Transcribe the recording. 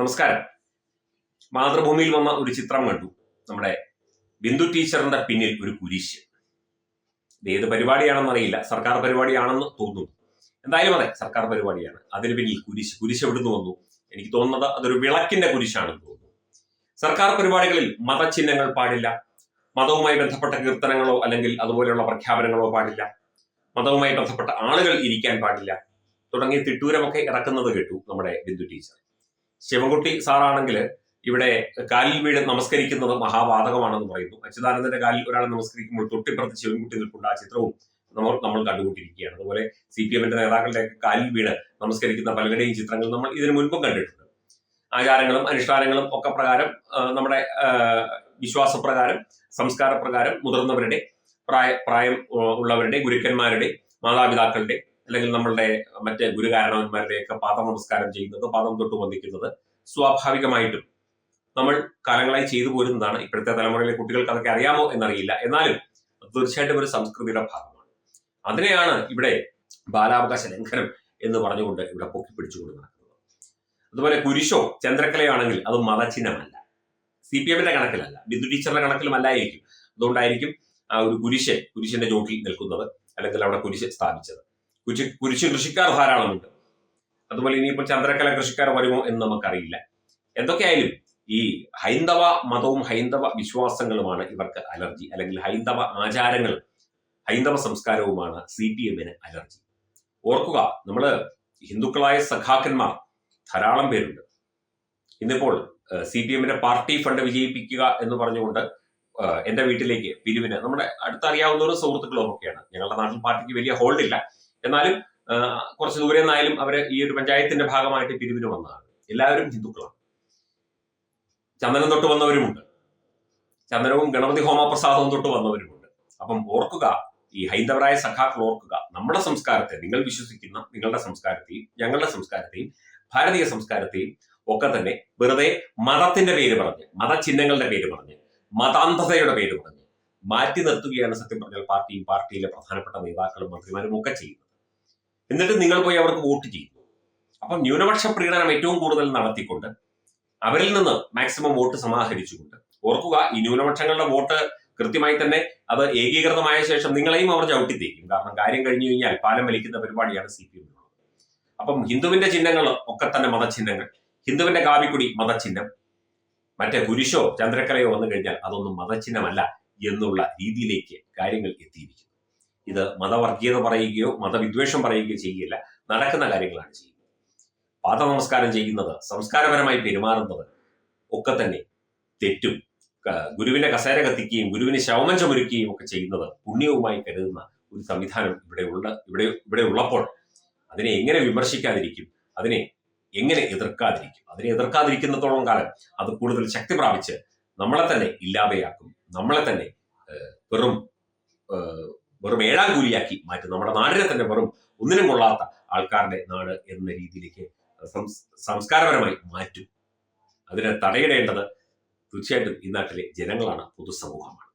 നമസ്കാരം. മാതൃഭൂമിയിൽ വന്ന ഒരു ചിത്രം കണ്ടു. നമ്മുടെ ബിന്ദു ടീച്ചറിന്റെ പിന്നിൽ ഒരു കുരിശ്. ഇത് ഏത് പരിപാടിയാണെന്ന് അറിയില്ല. സർക്കാർ പരിപാടിയാണെന്ന് തോന്നുന്നു. എന്തായാലും അതെ സർക്കാർ പരിപാടിയാണ്. അതിന് പിന്നിൽ കുരിശ്. കുരിശ് എവിടുന്ന് വന്നു? എനിക്ക് തോന്നുന്നത് അതൊരു വിളക്കിന്റെ കുരിശാണെന്ന് തോന്നുന്നു. സർക്കാർ പരിപാടികളിൽ മതചിഹ്നങ്ങൾ പാടില്ല. മതവുമായി ബന്ധപ്പെട്ട കീർത്തനങ്ങളോ അല്ലെങ്കിൽ അതുപോലെയുള്ള പ്രഖ്യാപനങ്ങളോ പാടില്ല. മതവുമായി ബന്ധപ്പെട്ട ആളുകൾ ഇരിക്കാൻ പാടില്ല. തുടങ്ങിയ തിട്ടൂരമൊക്കെ ഇറക്കുന്നത് കേട്ടു നമ്മുടെ ബിന്ദു ടീച്ചർ. ശിവൻകുട്ടി സാറാണെങ്കിൽ ഇവിടെ കാലിൽ വീട് നമസ്കരിക്കുന്നത് മഹാവാതകമാണെന്ന് പറയുന്നു. അച്യുതാനന്ദന്റെ കാലിൽ ഒരാളെ നമസ്കരിക്കുമ്പോൾ തൊട്ടിപ്പുറത്ത് ശിവൻകുട്ടി നിൽക്കുന്ന ആ ചിത്രവും നമ്മൾ നമ്മൾ കണ്ടുകൊണ്ടിരിക്കുകയാണ്. അതുപോലെ സി പി എമ്മിന്റെ നേതാക്കളുടെ കാലിൽ വീട് നമസ്കരിക്കുന്ന പലരുടെയും ചിത്രങ്ങൾ നമ്മൾ ഇതിനു മുൻപും കണ്ടിട്ടുണ്ട്. ആചാരങ്ങളും അനുഷ്ഠാനങ്ങളും ഒക്കെ പ്രകാരം നമ്മുടെ വിശ്വാസപ്രകാരം സംസ്കാരപ്രകാരം മുതിർന്നവരുടെ പ്രായ പ്രായം ഉള്ളവരുടെ ഗുരുക്കന്മാരുടെ മാതാപിതാക്കളുടെ അല്ലെങ്കിൽ നമ്മളുടെ മറ്റ് ഗുരുകാരണവന്മാരുടെ ഒക്കെ പാദം നമസ്കാരം ചെയ്യുന്നത് പാദം തൊട്ട് വന്ദിക്കുന്നത് സ്വാഭാവികമായിട്ടും നമ്മൾ കാലങ്ങളായി ചെയ്തു പോരുന്നതാണ്. ഇപ്പോഴത്തെ തലമുറയിലെ കുട്ടികൾക്ക് അതൊക്കെ അറിയാമോ എന്നറിയില്ല. എന്നാലും തീർച്ചയായിട്ടും ഒരു സംസ്കൃതിയുടെ ഭാഗമാണ്. അതിനെയാണ് ഇവിടെ ബാലാവകാശ ലംഘനം എന്ന് പറഞ്ഞുകൊണ്ട് ഇവിടെ പൊക്കി പിടിച്ചുകൊണ്ട് നടക്കുന്നത്. അതുപോലെ കുരിശോ ചന്ദ്രക്കലയാണെങ്കിൽ അത് മതചിഹ്നമല്ല. സി പി എമ്മിന്റെ കണക്കിലല്ല. ബിന്ദു ടീച്ചറുടെ കണക്കിലും അല്ലായിരിക്കും. അതുകൊണ്ടായിരിക്കും ഒരു കുരിശ് കുരിശിന്റെ ചോട്ടിൽ നിൽക്കുന്നത് അല്ലെങ്കിൽ അവിടെ കുരിശ് സ്ഥാപിച്ചത്. കുരിശ് കുരിശ് കൃഷിക്കാർ ധാരാളമുണ്ട്. അതുപോലെ ഇനിയിപ്പോൾ ചന്ദ്രക്കല കൃഷിക്കാർ വരുമോ എന്ന് നമുക്കറിയില്ല. എന്തൊക്കെയായാലും ഈ ഹൈന്ദവ മതവും ഹൈന്ദവ വിശ്വാസങ്ങളുമാണ് ഇവർക്ക് അലർജി. അല്ലെങ്കിൽ ഹൈന്ദവ ആചാരങ്ങൾ ഹൈന്ദവ സംസ്കാരവുമാണ് സി പി എമ്മിന് അലർജി. ഓർക്കുക നമ്മൾ ഹിന്ദുക്കളായ സഖാക്കന്മാർ ധാരാളം പേരുണ്ട്. ഇന്നിപ്പോൾ സി പി എമ്മിന്റെ പാർട്ടി ഫണ്ട് വിജയിപ്പിക്കുക എന്ന് പറഞ്ഞുകൊണ്ട് എന്റെ വീട്ടിലേക്ക് പിരിവിന് നമ്മുടെ അടുത്തറിയാവുന്നവരും സുഹൃത്തുക്കളും ഒക്കെയാണ് ഞങ്ങളുടെ നാട്ടിൽ പാർട്ടിക്ക് വലിയ ഹോൾഡ് ഇല്ല എന്നാലും കുറച്ച് ദൂരെ നിന്നായാലും അവർ ഈ ഒരു പഞ്ചായത്തിന്റെ ഭാഗമായിട്ട് പിരിവിന് വന്നതാണ്. എല്ലാവരും ഹിന്ദുക്കളാണ്. ചന്ദനം തൊട്ട് വന്നവരുമുണ്ട്. ചന്ദനവും ഗണപതി ഹോമപ്രസാദവും തൊട്ട് വന്നവരുമുണ്ട്. അപ്പം ഓർക്കുക ഈ ഹൈന്ദവരായ സഖാക്കൾ ഓർക്കുക നമ്മുടെ സംസ്കാരത്തെ നിങ്ങൾ വിശ്വസിക്കുന്ന നിങ്ങളുടെ സംസ്കാരത്തെയും ഞങ്ങളുടെ സംസ്കാരത്തെയും ഭാരതീയ സംസ്കാരത്തെയും ഒക്കെ തന്നെ വെറുതെ മതത്തിന്റെ പേര് പറഞ്ഞ് മതചിഹ്നങ്ങളുടെ പേര് പറഞ്ഞ് മതാന്ധതയുടെ പേര് പറഞ്ഞ് മാറ്റി നിർത്തുകയാണ് സത്യം പറഞ്ഞാൽ പാർട്ടിയും പാർട്ടിയിലെ പ്രധാനപ്പെട്ട നേതാക്കളും മന്ത്രിമാരും ഒക്കെ ചെയ്യുന്നത്. എന്നിട്ട് നിങ്ങൾ പോയി അവർക്ക് വോട്ട് ചെയ്യും അപ്പം ന്യൂനപക്ഷ പ്രീണനം ഏറ്റവും കൂടുതൽ നടത്തിക്കൊണ്ട് അവരിൽ നിന്ന് മാക്സിമം വോട്ട് സമാഹരിച്ചുകൊണ്ട് ഓർക്കുക ഈ ന്യൂനപക്ഷങ്ങളുടെ വോട്ട് കൃത്യമായി തന്നെ അത് ഏകീകൃതമായ ശേഷം നിങ്ങളെയും അവർ ചവിട്ടിത്തേക്കും. കാരണം കാര്യം കഴിഞ്ഞു കഴിഞ്ഞാൽ പാലം വലിക്കുന്ന പരിപാടിയാണ് സി പി എം അപ്പം ഹിന്ദുവിന്റെ ചിഹ്നങ്ങൾ ഒക്കെ തന്നെ മതചിഹ്നങ്ങൾ. ഹിന്ദുവിന്റെ കാവിക്കുടി മതചിഹ്നം. മറ്റേ കുരിശോ ചന്ദ്രക്കലയോ വന്നു കഴിഞ്ഞാൽ അതൊന്നും മതചിഹ്നമല്ല എന്നുള്ള രീതിയിലേക്ക് കാര്യങ്ങൾ എത്തിയിരിക്കുന്നു. ഇത് മതവർഗീയത പറയുകയോ മതവിദ്വേഷം പറയുകയോ ചെയ്യുകയില്ല. നടക്കുന്ന കാര്യങ്ങളാണ് ചെയ്യുന്നത്. പാദ നമസ്കാരം ചെയ്യുന്നത് സംസ്കാരപരമായി പെരുമാറുന്നത് ഒക്കെ തന്നെ തെറ്റും. ഗുരുവിനെ കസേര കത്തിക്കുകയും ഗുരുവിന് ശവമഞ്ചമൊരുക്കുകയും ഒക്കെ ചെയ്യുന്നത് പുണ്യവുമായി കരുതുന്ന ഒരു സംവിധാനം ഇവിടെ ഉള്ള ഇവിടെ ഇവിടെ ഉള്ളപ്പോൾ അതിനെ എങ്ങനെ വിമർശിക്കാതിരിക്കും അതിനെ എങ്ങനെ എതിർക്കാതിരിക്കും അതിനെ എതിർക്കാതിരിക്കുന്നത്തോളം കാലം അത് കൂടുതൽ ശക്തി പ്രാപിച്ച് നമ്മളെ തന്നെ ഇല്ലാതെയാക്കും നമ്മളെ തന്നെ വെറും വെറും ഏഴാം കൂലിയാക്കി മാറ്റും. നമ്മുടെ നാടിനെ തന്നെ വെറും ഒന്നിനും കൊള്ളാത്ത ആൾക്കാരുടെ നാട് എന്ന രീതിയിലേക്ക് സംസ്കാരപരമായി മാറ്റും. അതിനെ തടയിടേണ്ടത് തീർച്ചയായിട്ടും ഈ നാട്ടിലെ ജനങ്ങളാണ് പൊതുസമൂഹമാണ്.